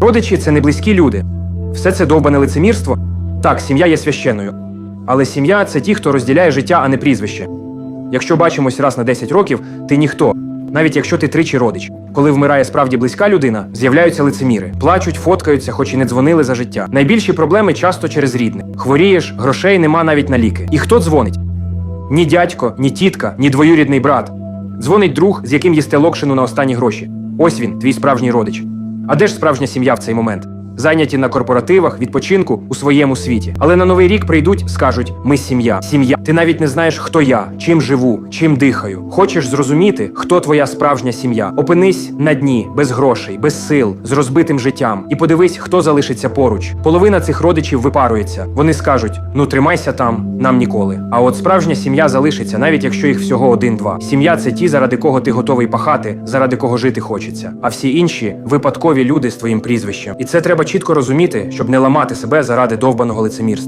Родичі це не близькі люди. Все це довбане лицемірство. Так, сім'я є священною. Але сім'я це ті, хто розділяє життя, а не прізвище. Якщо бачимось раз на 10 років, ти ніхто. Навіть якщо ти тричі родич. Коли вмирає справді близька людина, з'являються лицеміри, плачуть, фоткаються, хоч і не дзвонили за життя. Найбільші проблеми часто через рідне. Хворієш, грошей нема навіть на ліки. І хто дзвонить? Ні дядько, ні тітка, ні двоюрідний брат. Дзвонить друг, з яким їсте локшину на останні гроші. Ось він, твій справжній родич. А де ж справжня сім'я в цей момент? Зайняті на корпоративах, відпочинку у своєму світі. Але на новий рік прийдуть, скажуть: ми сім'я. Сім'я. Ти навіть не знаєш, хто я, чим живу, чим дихаю. Хочеш зрозуміти, хто твоя справжня сім'я? Опинись на дні, без грошей, без сил, з розбитим життям. І подивись, хто залишиться поруч. Половина цих родичів випарується. Вони скажуть: ну тримайся там, нам ніколи. А от справжня сім'я залишиться, навіть якщо їх всього один-два. Сім'я це ті, заради кого ти готовий пахати, заради кого жити хочеться. А всі інші випадкові люди з твоїм прізвищем. І це треба чітко розуміти, щоб не ламати себе заради довбаного лицемірства.